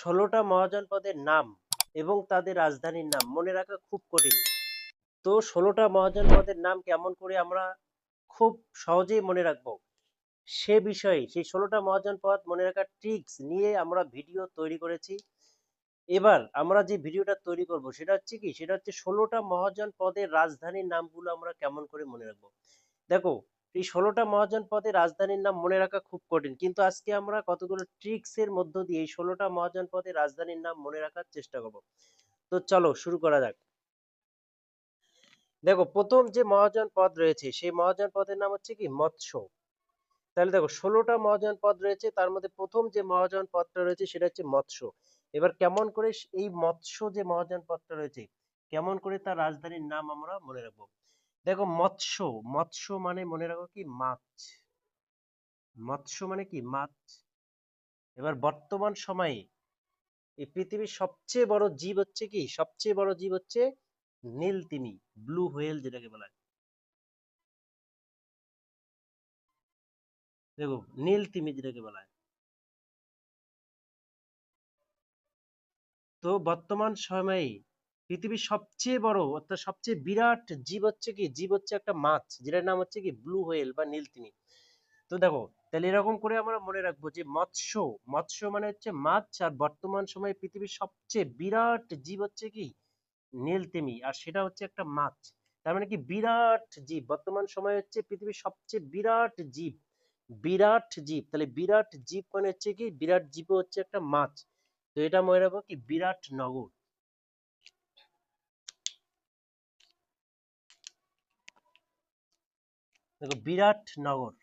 ষোলোটা মহাজন পদের নাম এবং তাদের রাজধানীর নাম মনে রাখা খুব কঠিন। তো ষোলোটা মহাজন পদের নাম কেমন করে আমরা খুব সহজেই মনে রাখব? সে বিষয়ে, সেই ষোলোটা মহাজন পদ মনে রাখার ট্রিক্স নিয়ে আমরা ভিডিও তৈরি করেছি। এবার আমরা যে ভিডিওটা তৈরি করব, সেটা হচ্ছে কি? সেটা হচ্ছে ষোলোটা মহাজন পদের রাজধানীর নামগুলো আমরা কেমন করে মনে রাখব? দেখো এই ষোলোটা মহাজন পদের রাজধানীর নাম মনে রাখা খুব কঠিন। কিন্তু আজকে আমরা কতগুলো ট্রিক্স এর মধ্য দিয়ে এই ষোলোটা মহাজন পদের রাজধানীর নাম মনে রাখার চেষ্টা করব। তো চলো শুরু করা যাক। দেখো, প্রথম যে মহাজন পদ রয়েছে, সেই মহাজন পদের নাম হচ্ছে কি? মৎস্য। তাহলে দেখো, ষোলোটা মহাজন পদ রয়েছে, তার মধ্যে প্রথম যে মহাজন পদটা রয়েছে, সেটা হচ্ছে মৎস্য। এবার কেমন করে এই মৎস্য যে মহাজন পদটা রয়েছে, কেমন করে তার রাজধানীর নাম আমরা মনে রাখব? দেখো মৎস্য মৎস্য মানে মনে রাখো কি মাছ। মৎস্য মানে কি মাছ? এবার বর্তমান সময়ে এই পৃথিবীর সবচেয়ে বড় জীব হচ্ছে কি? সবচেয়ে বড় জীব হচ্ছে নীল তিমি ব্লু হোয়েল যেটাকে বলা হয়। দেখো নীল তিমি যেটাকে বলা হয়। তো বর্তমান সময়ে পৃথিবীর সবচেয়ে বড়, অর্থাৎ সবচেয়ে বিরাট জীব হচ্ছে কি? জীব হচ্ছে একটা মাছ, যেটার নাম হচ্ছে কি? ব্লু হোয়েল বা নীল তিমি তো দেখো, তাহলে এরকম করে আমরা মনে রাখব যে মৎস্য মৎস্য মানে হচ্ছে মাছ, আর বর্তমান সময়ে পৃথিবীর সবচেয়ে বিরাট জীব হচ্ছে কি? নীল তিমি আর সেটা হচ্ছে একটা মাছ। তার মানে কি? বিরাট জীব। বর্তমান সময়ে হচ্ছে পৃথিবীর সবচেয়ে বিরাট জীব। বিরাট জীব। তাহলে বিরাট জীব মানে হচ্ছে কি? বিরাট জীব হচ্ছে একটা মাছ। তো এটা মনে রাখব কি? বিরাট নগর। দেখো, বিরাট নগর।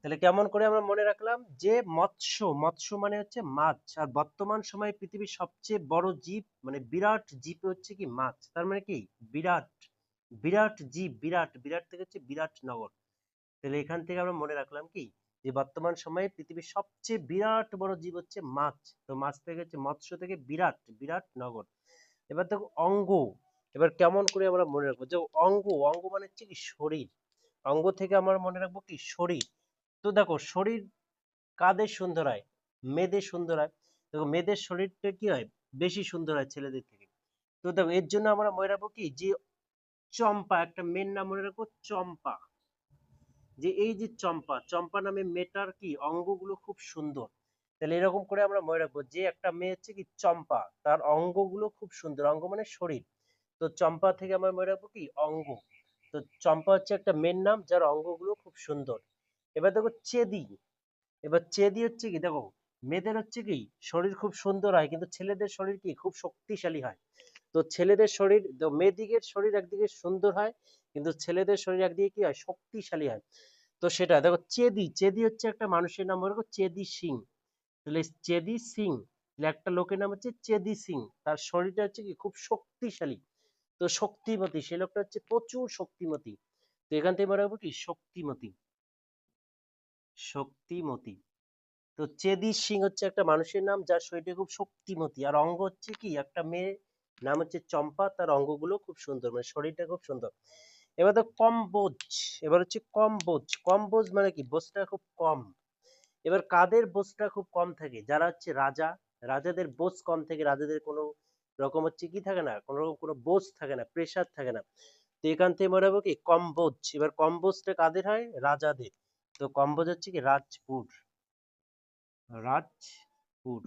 তাহলে কেমন করে আমরা মনে রাখলাম যে মৎস্য মৎস্য মানে হচ্ছে মাছ, আর বর্তমান সময়ে পৃথিবীর সবচেয়ে বড় জীব মানে বিরাট জীব হচ্ছে কি মাছ। তার মানে কি? বিরাট বিরাট জীব, বিরাট বিরাট থেকে হচ্ছে বিরাট নগর। তাহলে এখান থেকে আমরা মনে রাখলাম কি? যে বর্তমান সময়ে পৃথিবীর সবচেয়ে বিরাট বড় জীব হচ্ছে মাছ। তো মাছ থেকে হচ্ছে, মৎস্য থেকে বিরাট বিরাট নগর। এবার দেখো অঙ্গ, এবার কেমন করে আমরা মনে রাখব? যে অঙ্গ অঙ্গ মানে হচ্ছে কি শরীর। অঙ্গ থেকে আমরা মনে রাখব কি শরীর। তো দেখো শরীর কাদের সুন্দর হয়? মেয়েদের সুন্দর হয়। দেখো মেয়েদের শরীরটা কি হয়? বেশি সুন্দর হয় ছেলেদের থেকে। তো দেখো এর জন্য আমরা মনে রাখব কি যে চম্পা, একটা মেয়ের নাম মনে রাখব চম্পা। যে এই যে চম্পা চম্পা নামে মেয়েটার কি অঙ্গগুলো খুব সুন্দর। তাহলে এরকম করে আমরা মনে রাখব যে একটা মেয়ে হচ্ছে কি চম্পা, তার অঙ্গগুলো খুব সুন্দর, অঙ্গ মানে শরীর। তো চম্পা থেকে আমরা মনে রাখব কি অঙ্গ। তো চম্পা হচ্ছে একটা মেয়ের নাম যার অঙ্গগুলো খুব সুন্দর। এবার দেখো চেদি, এবার চেদি হচ্ছে কি দেখো, মেয়েদের হচ্ছে কি শরীর খুব সুন্দর হয়, কিন্তু ছেলেদের শরীর কি খুব শক্তিশালী হয়। তো ছেলেদের শরীর মেয়েদিকের শরীর একদিকে সুন্দর হয়, কিন্তু ছেলেদের শরীর একদিকে কি হয় শক্তিশালী হয়। তো সেটা দেখো চেদি চেদি হচ্ছে একটা মানুষের নাম বলব চেদি সিং। তাহলে চেদি সিং একটা লোকের নাম হচ্ছে চেদি সিং, তার শরীরটা হচ্ছে কি খুব শক্তিশালী। তো শক্তিমতী, সে লোকটা হচ্ছে প্রচুর শক্তিমতী। তো এখান থেকে মনে কি? শক্তিমতী। শক্তিমতী। তো চেদি সিং হচ্ছে একটা মানুষের নাম, যার শরীরটা খুব শক্তিমতী। আর অঙ্গ হচ্ছে কি? একটা মেয়ে, নাম হচ্ছে চম্পা, তার অঙ্গগুলো খুব সুন্দর মানে শরীরটা খুব সুন্দর। এবার তো কম্বোজ, এবার হচ্ছে কম্বোজ। কম্বোজ মানে কি? বোঝটা খুব কম। এবার কাদের বোঝটা খুব কম থাকে? যারা হচ্ছে রাজা, রাজাদের বোঝ কম থাকে, রাজাদের কোনো রকম হচ্ছে কি থাকে না? কোনো রকম কোনো বোঝ থাকে না প্রেশার থাকে না। তো এখান থেকে মনে হবে কি? কম্বোজ এবার কম্বোজটা কাদের হয়? রাজাদের। তো কম্বোজ হচ্ছে কি? রাজপুর। রাজপুর।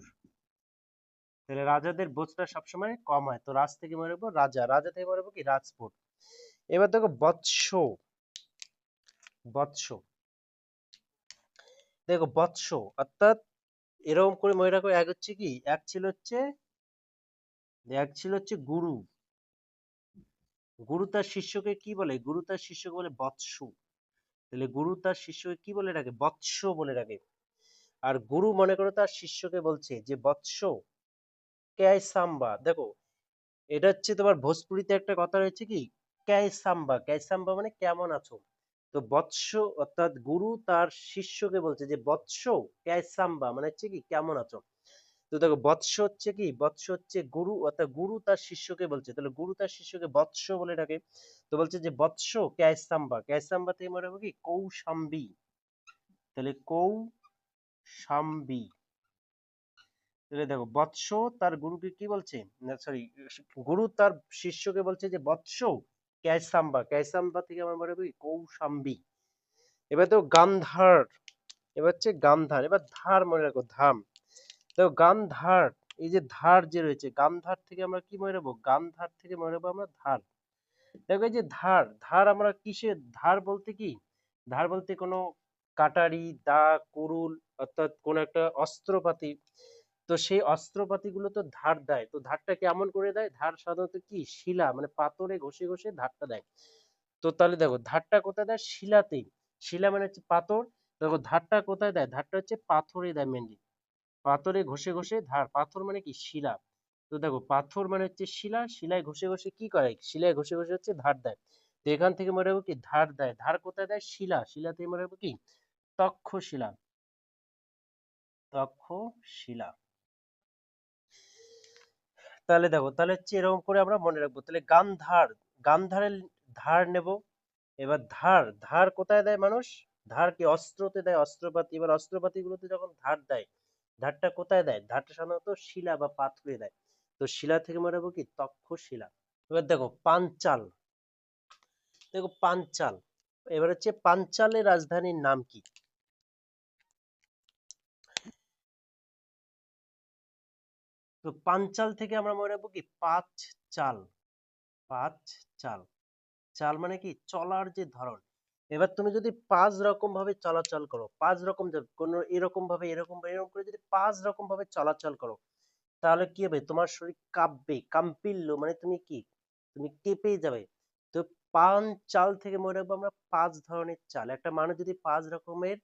তাহলে রাজাদের বোঝটা সবসময় কম হয়। তো রাজ থেকে মনে রাখব রাজা। রাজা থেকে মনে রাখব কি? রাজপুর। এবার দেখো বৎস। বৎস। দেখো বৎস, অর্থাৎ এরকম করে মনে রাখো, এক হচ্ছে কি, এক ছিল হচ্ছে, এক ছিল হচ্ছে গুরু। গুরু তার শিষ্যকে কি বলে? গুরু তার শিষ্যকে বলে বৎস। তাহলে গুরু তার শিষ্যকে কি বলে রাখে? বৎস বলে রাখে। আর গুরু মনে করো তার শিষ্যকে বলছে যে, বৎস ক্যায় সাম্বা? দেখো, এটা হচ্ছে তোমার ভোজপুরিতে একটা কথা রয়েছে কি? ক্যায় সাম্বা? ক্যায় সাম্বা মানে কেমন আছো? তো বৎস অর্থাৎ গুরু তার শিষ্যকে বলছে যে, বৎস ক্যায় সাম্বা? মানে হচ্ছে কি, কেমন আছো? তো দেখো, বৎস হচ্ছে কি? বৎস হচ্ছে গুরু, অর্থাৎ গুরু তার শিষ্যকে বলছে। তাহলে গুরু তার শিষ্যকে বৎস বলে ডাকে। তো বলছে যে, বৎস ক্যায় সাম্বা? ক্যায় সাম্বা থেকে মনে হবে কি? কৌশাম্বী। তাহলে কৌশাম্বি। তাহলে দেখো, বৎস তার গুরুকে কি বলছে? না সরি গুরু তার শিষ্যকে বলছে যে, বৎস ক্যাসাম্বা ক্যাসাম্বা থেকে আমার মনে হবে কৌশাম্বী। এবার তো গান্ধার, এবার হচ্ছে গান্ধার, এবার ধার মনে রাখো, ধাম। দেখো গান্ধার, এই যে ধার যে রয়েছে, গান্ধার থেকে আমরা কি মনে রাখব? গান্ধার থেকে মনে রাখব আমরা ধার। দেখো এই যে ধার ধার আমরা কিসের, ধার বলতে কি? ধার বলতে কোনো কাটারি, দা, কুরুল, অর্থাৎ কোন একটা অস্ত্রপাতি তো সেই অস্ত্রপাতি গুলো তো ধার দেয়। তো ধারটা কেমন করে দেয়? ধার সাধারণত কি? শিলা মানে পাথরে ঘষে ঘষে ধারটা দেয়। তো তাহলে দেখো, ধারটা কোথায় দেয়? শিলাতেই। শিলা মানে হচ্ছে পাথর। দেখো, ধারটা কোথায় দেয়? ধারটা হচ্ছে পাথরে দেয় মেনলি পাথরে ঘষে ঘষে ধার। পাথর মানে কি? শিলা। তো দেখো, পাথর মানে হচ্ছে শিলা। শিলায় ঘষে ঘষে কি করে? শিলায় ঘষে ঘষে হচ্ছে ধার দেয়। তো এখান থেকে মনে রাখব কি? ধার দেয়। ধার কোথায় দেয়? শিলা। শিলা থেকে মনে রাখব কি? তক্ষশিলা। তক্ষশিলা। তাহলে দেখো, তাহলে হচ্ছে এরকম করে আমরা মনে রাখব। তাহলে গান্ধার, গান্ধারের ধার নেব। এবার ধার ধার কোথায় দেয় মানুষ? ধার কি অস্ত্রতে দেয়? অস্ত্রপাতি, এবার অস্ত্রপাতি গুলোতে যখন ধার দেয়, ধারটা কোথায় দেয়? ধারটা সাধারণত শিলা বা পাথরে দেয়। তো শিলা থেকে মনে রাখব কি? তক্ষশিলা এবার দেখো, পাঞ্চাল। দেখো, পাঞ্চাল। এবার হচ্ছে পাঞ্চালের রাজধানীর নাম কি? তো পাঞ্চাল থেকে আমরা মনে রাখব কি? পাঁচ চাল। পাঁচ চাল। চাল মানে কি? চলার যে ধরন। এবার তুমি যদি পাঁচ রকম ভাবে চলাচল করো, পাঁচ রকম কোনো এরকম ভাবে, এরকম এরকম করে যদি পাঁচ রকম ভাবে চলাচল করো, তাহলে কি হবে? তোমার শরীর কাঁপবে কাম্পিল্য মানে তুমি কি? তুমি কেঁপে যাবে। তো পান চাল থেকে মনে রাখব আমরা পাঁচ ধরনের চাল। একটা মানুষ যদি পাঁচ রকমের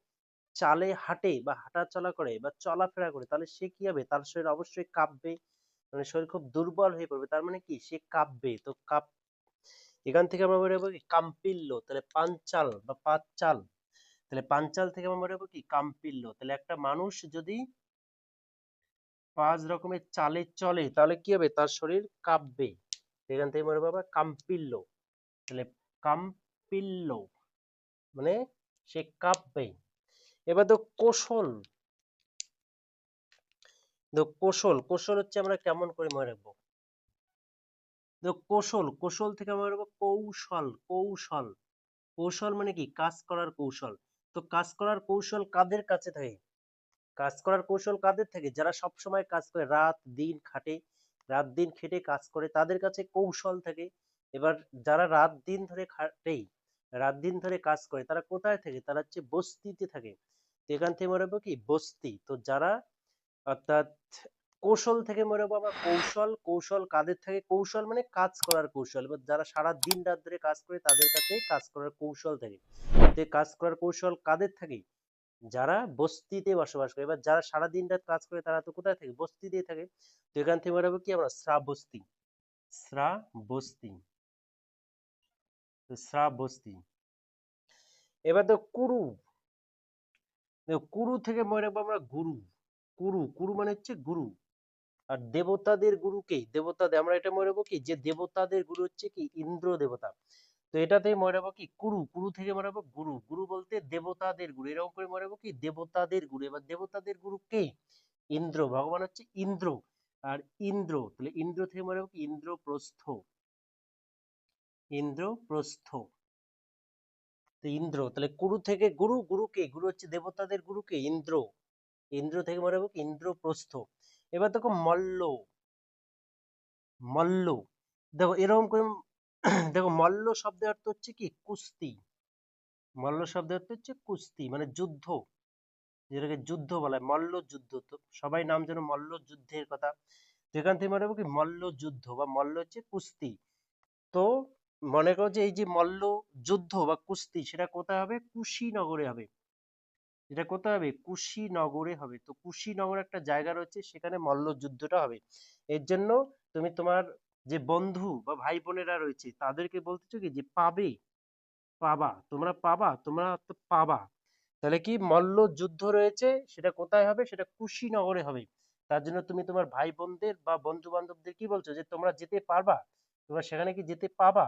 চালে হাঁটে বা হাঁটা চলা করে বা চলাফেরা করে, তাহলে সে কি হবে? তার শরীর অবশ্যই কাঁপবে মানে শরীর খুব দুর্বল হয়ে পড়বে। তার মানে কি? সে কাঁপবে। তো কাঁপ, এখান থেকে আমরা রাখব কি? কাম্পিল্য, তাহলে পাঞ্চাল বা পাঁচাল। তাহলে পাঞ্চাল থেকে আমরা রাখব কি? কাম্পিল্য। তাহলে একটা মানুষ যদি পাঁচ রকমের চালে চলে, তাহলে কি হবে? তার শরীর কাঁপবে। এখান থেকে মনে আমরা কাম্পিল্য। তাহলে কাম্পিল্য মানে সে কাঁপবে। এবার তো কৌশল তো কৌশল কৌশল হচ্ছে আমরা কেমন করে মনে রাখব? তো কৌশল কৌশল থেকে মনে রাখব কৌশল কৌশল। কৌশল মানে কি? কাজ করার কৌশল। তো কাজ করার কৌশল কাদের কাছে থাকে? কাজ করার কৌশল কাদের থাকে? যারা সব সময় কাজ করে, রাত, দিন খাটে, রাত, দিন খেটে কাজ করে, তাদের কাছে কৌশল থাকে। এবার যারা রাত, দিন ধরে খাটে রাত দিন ধরে কাজ করে, তারা কোথায় থাকে? তারা হচ্ছে বস্তিতে থাকে। এখান থেকে মনে কি? বস্তি। তো যারা অর্থাৎ কৌশল থেকে মনে আমরা কৌশল কৌশল কাদের থাকে? কৌশল মানে কাজ করার কৌশল। এবার যারা সারা দিন রাত ধরে কাজ করে, তাদের কাছে কাজ করার কৌশল থাকে। তো কাজ করার কৌশল কাদের থাকে? যারা বস্তিতে বসবাস করে। এবার যারা সারা দিন রাত কাজ করে, তারা তো কোথায় থাকে? বস্তিতেই থাকে। তো এখান থেকে মনে কি? আমরা শ্রাবস্তি শ্রাবস্তি শ্রাবস্তি। এবার তো কুরু। কুরু থেকে মনে রাখব আমরা গুরু। কুরু কুরু মানে হচ্ছে গুরু। আর দেবতাদের গুরুকে দেবতাদের আমরা এটা মনে রাখব কি? যে দেবতাদের গুরু হচ্ছে কি? ইন্দ্র দেবতা। তো এটাতেই মনে রাখব কি? কুরু কুরু থেকে মনে রাখব গুরু। গুরু বলতে দেবতাদের গুরু। এরকম করে মনে রাখব কি? দেবতাদের গুরু। এবার দেবতাদের গুরু কে? ইন্দ্র। ভগবান হচ্ছে ইন্দ্র। আর ইন্দ্র, তাহলে ইন্দ্র থেকে মনে রাখব কি? ইন্দ্রপ্রস্থ। ইন্দ্রপ্রস্থ তো ইন্দ্র, তাহলে কুরু থেকে গুরু গুরু কে? গুরু হচ্ছে দেবতাদের গুরু কে? ইন্দ্র। ইন্দ্র থেকে মনে কি? ইন্দ্রপ্রস্থ এবার দেখো মল্ল। মল্ল। দেখো এরকম করে দেখো মল্ল শব্দের অর্থ হচ্ছে কি? কুস্তি। মল্ল শব্দের অর্থ হচ্ছে কুস্তি মানে যুদ্ধ। যেটাকে যুদ্ধ বলা হয়, মল্ল যুদ্ধ। তো সবাই নাম যেন মল্ল যুদ্ধের কথা। তো এখান থেকে মনে রাখব কি? মল্ল যুদ্ধ বা মল্ল হচ্ছে কুস্তি। তো মনে করো যে এই যে মল্ল যুদ্ধ বা কুস্তি সেটা কোথায় হবে? কুশীনগরে হবে। এটা কোথায় হবে? কুশীনগরে হবে। তো কুশীনগর একটা জায়গা রয়েছে, সেখানে মল্ল যুদ্ধটা হবে। এর জন্য তুমি তোমার যে বন্ধু বা ভাই বোনেরা রয়েছে, তাদেরকে বলতেছো কি? যে পাবে। পাবা। তোমরা পাবা। তোমরা তো পাবা। তাহলে কি মল্ল যুদ্ধ রয়েছে, সেটা কোথায় হবে? সেটা কুশীনগরে হবে। তার জন্য তুমি তোমার ভাই বোনদের বা বন্ধু বান্ধবদের কি বলছো? যে তোমরা যেতে পারবা? তোমরা সেখানে কি যেতে পাবা?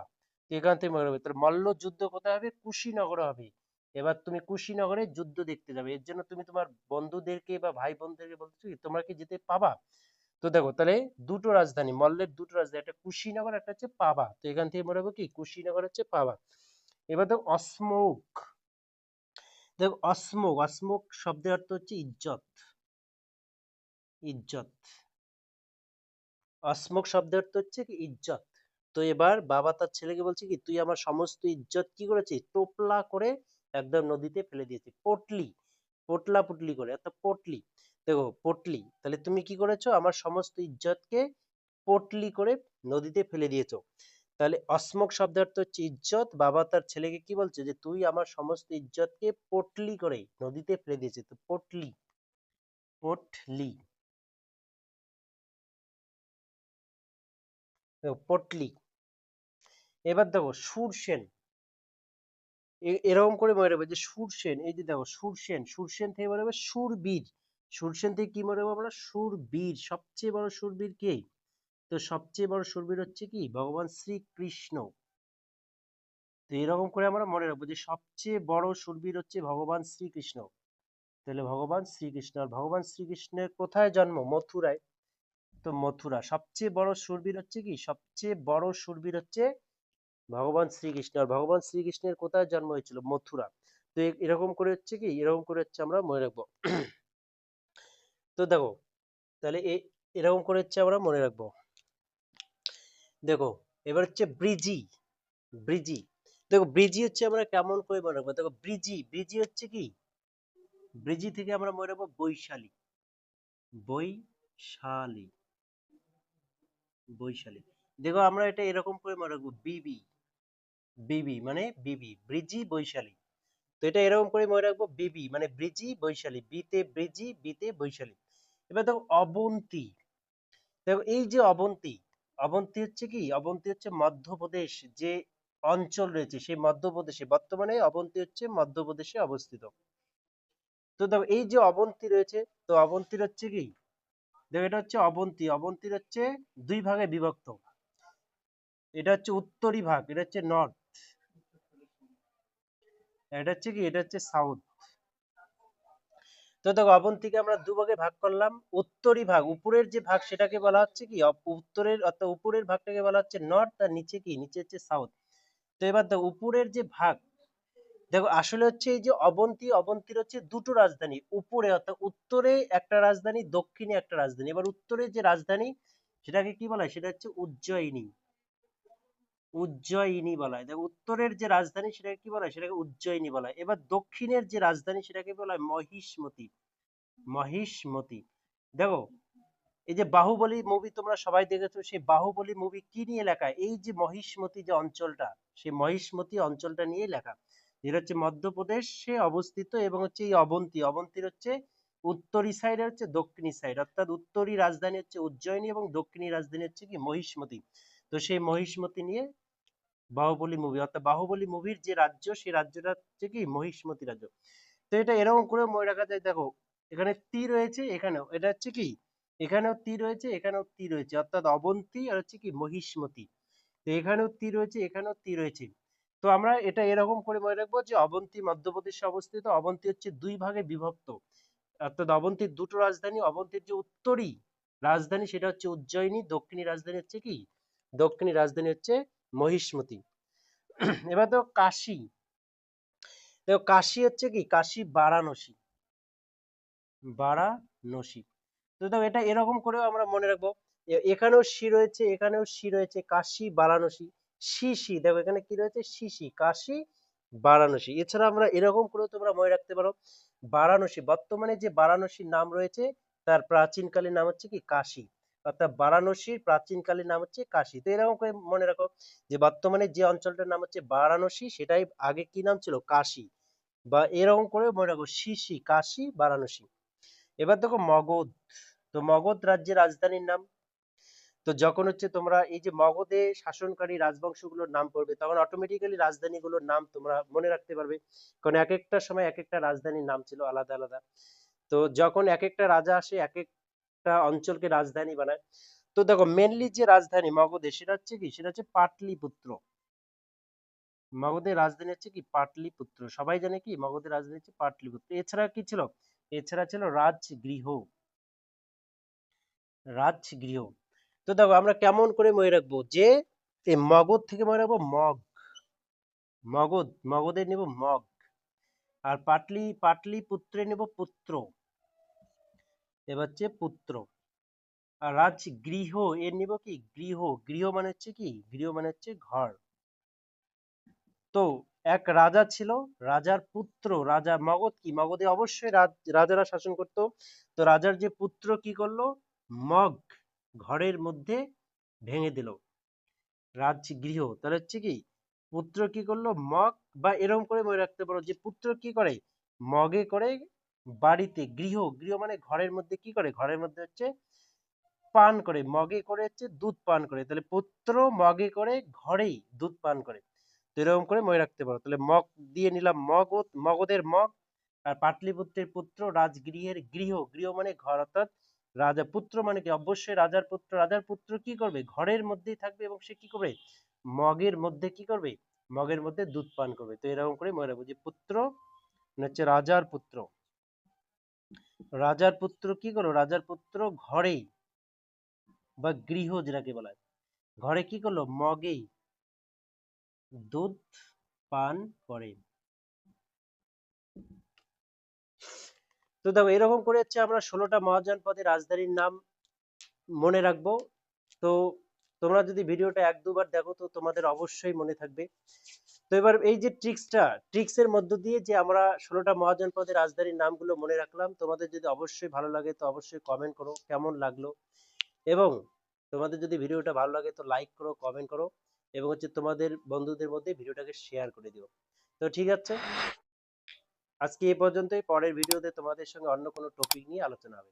এখান থেকে মনে হবে মল্ল যুদ্ধ কোথায় হবে? কুশীনগরে হবে। এবার তুমি কুশীনগরে যুদ্ধ দেখতে যাবে। এর জন্য তুমি তোমার বন্ধুদেরকে বা ভাই বোনদেরকে বলছো তোমরা কি যেতে পাবা? তো দেখো, তাহলে দুটো রাজধানী, মল্লের দুটো রাজধানী, একটা কুশীনগর, একটা হচ্ছে পাবা। তো এখান থেকে মনে হবে কি? কুশীনগর হচ্ছে পাবা। এবার দেখো অসমুখ দেখো অসমুখ অসমুখ শব্দের অর্থ হচ্ছে ইজ্জত। ইজ্জত। অসমুখ শব্দের অর্থ হচ্ছে কি? ইজ্জত। তো এবার বাবা তার ছেলেকে বলছে কি, তুই আমার সমস্ত ইজ্জত কি করেছিস? টোপলা করে একদম নদীতে ফেলে দিয়েছিস পটলি, পটলা পুটলি করে অর্থাৎ পটলি। দেখো, পটলি, তাহলে তুমি কি করেছ? আমার সমস্ত ইজ্জতকে পটলি করে নদীতে ফেলে দিয়েছ। তাহলে অসমক শব্দের অর্থ হচ্ছে ইজ্জত। বাবা তার ছেলেকে কি বলছে যে, তুই আমার সমস্ত ইজ্জতকে পটলি করে নদীতে ফেলে দিয়েছিস তো পটলি পটলি। পটলি। এবার দেখো সুরসেন এরকম করে মনে রাখবে যে সুরসেন এই যে দেখো সুরসেন সুরসেন থেকে মনে রাখবে সুরবীর। সুরসেন থেকে কি মনে রাখব আমরা? সুরবীর। সবচেয়ে বড় সুরবীর কে? তো সবচেয়ে বড় সুরবীর হচ্ছে কি? ভগবান শ্রীকৃষ্ণ। তো এরকম করে আমরা মনে রাখব যে সবচেয়ে বড় সুরবীর হচ্ছে ভগবান শ্রীকৃষ্ণ। তাহলে ভগবান শ্রীকৃষ্ণ, আর ভগবান শ্রীকৃষ্ণের কোথায় জন্ম? মথুরায়। তো মথুরা, সবচেয়ে বড় সুরবীর হচ্ছে কি? সবচেয়ে বড় সুরবীর হচ্ছে ভগবান শ্রীকৃষ্ণ, আর ভগবান শ্রীকৃষ্ণের কোথায় জন্ম হয়েছিল? মথুরা। তো এরকম করে হচ্ছে কি? এরকম করে হচ্ছে আমরা মনে রাখব। তো দেখো, তাহলে এরকম করে হচ্ছে আমরা মনে রাখব। দেখো, এবার হচ্ছে ব্রিজি ব্রিজি। দেখো, ব্রিজি হচ্ছে আমরা কেমন করে মনে রাখব? দেখো, ব্রিজি ব্রিজি হচ্ছে কি? ব্রিজি থেকে আমরা মনে রাখব বৈশালী। বৈশালী। বৈশালী। দেখো, আমরা এটা এরকম করে মনে রাখব, বিবি। বিবি মানে বিবি, ব্রিজি বৈশালী। তো এটা এরকম করে মনে রাখব, বিবি মানে ব্রিজি বৈশালী, বিতে ব্রিজি, বিতে বৈশালী। এবার দেখো, অবন্তী। দেখো, এই যে অবন্তী অবন্তী হচ্ছে কি? অবন্তী হচ্ছে মধ্যপ্রদেশ যে অঞ্চল রয়েছে, সেই মধ্যপ্রদেশে, বর্তমানে অবন্তী হচ্ছে মধ্যপ্রদেশে অবস্থিত। তো দেখো, এই যে অবন্তী রয়েছে, তো অবন্তীর হচ্ছে কি? দেখো, এটা হচ্ছে অবন্তী, অবন্তীর হচ্ছে দুই ভাগে বিভক্ত। এটা হচ্ছে উত্তরি ভাগ, এটা হচ্ছে নর্থ। এটা হচ্ছে কি? এটা হচ্ছে সাউথ তো দেখো, অবন্তীকে আমরা দুভাগে ভাগ করলাম। উত্তরি ভাগ, উপরের যে ভাগ সেটাকে বলা হচ্ছে কি? উত্তরের অর্থাৎ উপরের ভাগটাকে বলা হচ্ছে নর্থ আর নিচে কি? নিচে হচ্ছে সাউথ তো এবার দেখো, উপরের যে ভাগ, দেখো, আসলে হচ্ছে এই যে অবন্তী, অবন্তীর হচ্ছে দুটো রাজধানী। উপরে অর্থাৎ উত্তরে একটা রাজধানী, দক্ষিণে একটা রাজধানী। এবার উত্তরে যে রাজধানী, সেটাকে কি বলা হয়? সেটা হচ্ছে উজ্জয়িনী। উজ্জয়িনী বলা হয়। উত্তরের যে রাজধানী সেটাকে কি বলা হয়? সেটাকে উজ্জয়িনী বলা হয়। এবার দক্ষিণের যে রাজধানী সেটাকে বলা হয়? মহিষ্মতি। মহিষ্মতি। দেখো, এই যে বাহুবলী মুভি তোমরা সবাই দেখেছ, সেই বাহুবলী মুভি কি নিয়ে লেখা? এই যে মহিষ্মতি যে অঞ্চলটা, সেই মহিষ্মতি অঞ্চলটা নিয়ে লেখা। যেটা হচ্ছে মধ্যপ্রদেশে অবস্থিত এবং হচ্ছে এই অবন্তী। অবন্তীর হচ্ছে উত্তরী সাইড হচ্ছে দক্ষিণী সাইড অর্থাৎ উত্তরি রাজধানী হচ্ছে উজ্জয়িনী এবং দক্ষিণী রাজধানী হচ্ছে কি? মহিষ্মতি। তো সেই মহিষ্মতি নিয়ে বাহুবলী মুভি অর্থাৎ বাহুবলী মুভির যে রাজ্য, সেই রাজ্যটা হচ্ছে কি? মহিষ্মতি রাজ্য। তো এটা এরকম করে মনে রাখা যায়, দেখো, এখানে তি রয়েছে, এখানেও। এটা হচ্ছে কি? এখানেও তি রয়েছে, এখানেও তি রয়েছে। অর্থাৎ অবন্তী আর হচ্ছে কি? মহিষ্মতি। তো এখানেও তি রয়েছে, এখানেও তি রয়েছে। তো আমরা এটা এরকম করে মনে রাখব যে অবন্তী মধ্যপ্রদেশে অবস্থিত। অবন্তী হচ্ছে দুই ভাগে বিভক্ত। অর্থাৎ অবন্তীর দুটো রাজধানী, অবন্তীর যে উত্তরী রাজধানী, সেটা হচ্ছে উজ্জয়িনী, দক্ষিণী রাজধানী হচ্ছে কি? দক্ষিণী রাজধানী হচ্ছে মহিষ্মতি। এবার দেখো কাশী। দেখো কাশী হচ্ছে কি? কাশী বারাণসী। বারাণসী। তো দেখো এটা এরকম করেও আমরা মনে রাখব। এখানেও সি রয়েছে, এখানেও সি রয়েছে। কাশি বারাণসী। শিশি দেখো এখানে কি রয়েছে? শিশি কাশি বারাণসী। এছাড়া আমরা এরকম করেও তোমরা মনে রাখতে পারো। বারাণসী, বর্তমানে যে বারাণসীর নাম রয়েছে, তার প্রাচীনকালীন নাম হচ্ছে কি? কাশী। অর্থাৎ বারাণসীর প্রাচীনকালীন নাম হচ্ছে কাশী। তো এরকম করে মনে রাখো যে বর্তমানে যে অঞ্চলটার নাম হচ্ছে বারাণসী, সেটাই আগে কি নাম ছিল? কাশী। বা এরকম করে মনে রাখো, শিশি, কাশী, বারাণসী। এবার দেখো মগধ। তো মগধ রাজ্যের রাজধানীর নাম। তো যখন হচ্ছে তোমরা এই যে মগধে শাসনকারী রাজবংশগুলোর নাম পড়বে, তখন অটোমেটিক্যালি রাজধানীগুলোর নাম তোমরা মনে রাখতে পারবে। কারণ এক একটা সময় এক একটা রাজধানীর নাম ছিল আলাদা আলাদা। তো যখন এক একটা রাজা আসে এক এক একটা অঞ্চলকে রাজধানী বানায়। তো দেখো মেনলি যে রাজধানী মগধে, সেটা হচ্ছে কি? সেটা হচ্ছে পাটলিপুত্র। মগধের রাজধানী হচ্ছে কি? পাটলিপুত্র। সবাই জানে কি? মগধের রাজধানী হচ্ছে পাটলিপুত্র। এছাড়া কি ছিল? এছাড়া ছিল রাজগৃহ। রাজগৃহ। তো দেখো, আমরা কেমন করে মনে রাখব? যে এই মগধ থেকে মনে রাখব মগ। মগধ, মগধে নিব মগ। আর পাটলি, পাটলিপুত্রে নিব পুত্র। এবার হচ্ছে পুত্র। আর রাজগৃহ এর নিব কি? গৃহ। গৃহ মানে হচ্ছে কি? গৃহ মানে হচ্ছে ঘর। তো এক রাজা ছিল, রাজার পুত্র, রাজা মগধ কি? মগধে অবশ্যই রাজারা শাসন করত। তো রাজার যে পুত্র কি করল? মগ ঘরের মধ্যে ভেঙে দিল। রাজগৃহ তাহলে হচ্ছে কি? পুত্র কি করল? মগ বা এরকম করে মনে রাখতে পারো যে পুত্র কি করে? মগে করে বাড়িতে গৃহ গৃহ মানে ঘরের মধ্যে কি করে? ঘরের মধ্যে হচ্ছে পান করে, মগে করে হচ্ছে দুধ পান করে। তাহলে পুত্র মগে করে ঘরেই দুধ পান করে। তো এরকম করে মনে রাখতে পারো। তাহলে মগ দিয়ে নিলাম মগধ মগধের মগ। আর পাটলিপুত্রের পুত্র রাজগৃহের গৃহ। গৃহ মানে ঘর, অর্থাৎ রাজা পুত্র মানে কি? অবশ্যই রাজার পুত্র। রাজার পুত্র কি করবে? ঘরের মধ্যেই থাকবে এবং সে কি করবে? মগের মধ্যে কি করবে? মগের মধ্যে দুধ পান করবে। তো এরকম করে মনে রাখব যে পুত্র মানে হচ্ছে রাজার পুত্র। রাজার পুত্র কি করল রাজার পুত্র ঘরেই বা গৃহ যেটাকে বলা হয়। ঘরে কি করল? মগেই দুধ পান করে। তো দেখো, এরকম করে হচ্ছে আমরা ষোলোটা মহাজনপদের রাজধানীর নাম মনে রাখব। তো তোমরা যদি ভিডিওটা এক দুবার দেখো, তো তোমাদের অবশ্যই মনে থাকবে। তো এবার এই যে ট্রিক্সটা ট্রিক্সের মধ্য দিয়ে যে আমরা ষোলোটা মহাজনপদের রাজধানীর নামগুলো মনে রাখলাম, তোমাদের যদি অবশ্যই ভালো লাগে তো অবশ্যই কমেন্ট করো, কেমন লাগল? এবং তোমাদের যদি ভিডিওটা ভালো লাগে তো লাইক করো কমেন্ট করো, এবং হচ্ছে তোমাদের বন্ধুদের মধ্যে ভিডিওটাকে শেয়ার করে দিও। তো ঠিক আছে? আজকে এই পর্যন্তই, পরের ভিডিওতে তোমাদের সঙ্গে অন্য কোনো টপিক নিয়ে আলোচনা হবে।